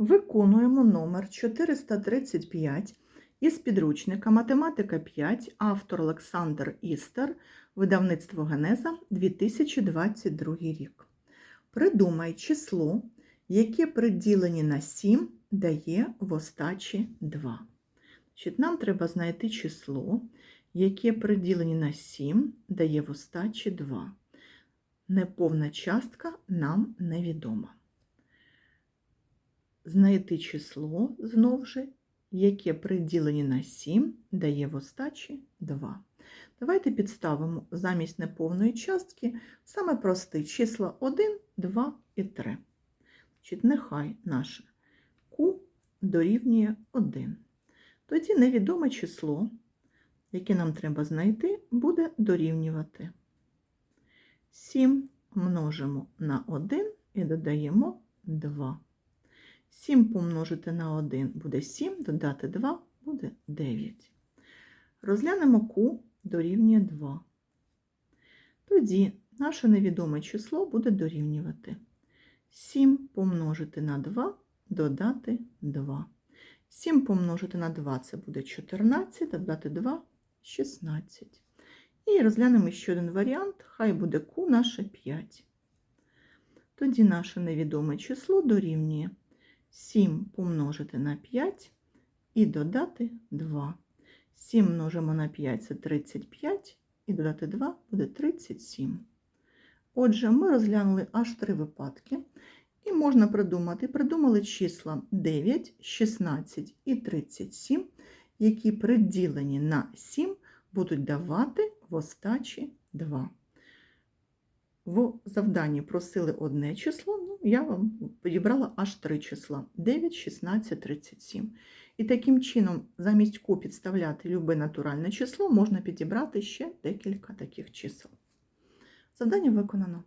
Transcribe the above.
Виконуємо номер 435 із підручника Математика 5, автор Олександр Істер, видавництво Генеза 2022 рік. Придумай число, яке при діленні на 7 дає в остачі 2. Значить, нам треба знайти число, яке при діленні на 7 дає в остачі 2. Неповна частка нам невідома знайти число знову ж, яке при діленні на 7 дає в остачі 2. Давайте підставимо замість неповної частки саме прості числа 1, 2 і 3. Значить, нехай наше Q дорівнює 1. Тоді невідоме число, яке нам треба знайти, буде дорівнювати 7 множимо на 1 і додаємо 2. 7 помножити на 1 буде 7, додати 2 буде 9. Розглянемо Q дорівнює 2. Тоді наше невідоме число буде дорівнювати 7 помножити на 2, додати 2. 7 помножити на 2 це буде 14, додати 2 16. І розглянемо ще один варіант, хай буде Q наше 5. Тоді наше невідоме число дорівнює 7 помножити на 5 і додати 2. 7 множимо на 5 це 35, і додати 2 буде 37. Отже, ми розглянули аж три випадки. І можна придумати, придумали числа 9, 16 і 37, які приділені на 7 будуть давати в остачі 2. В завданні просили одне число, ну, я вам підібрала аж три числа 9, 16, 37. І таким чином, замість ку підставляти любе натуральне число, можна підібрати ще декілька таких чисел. Завдання виконано.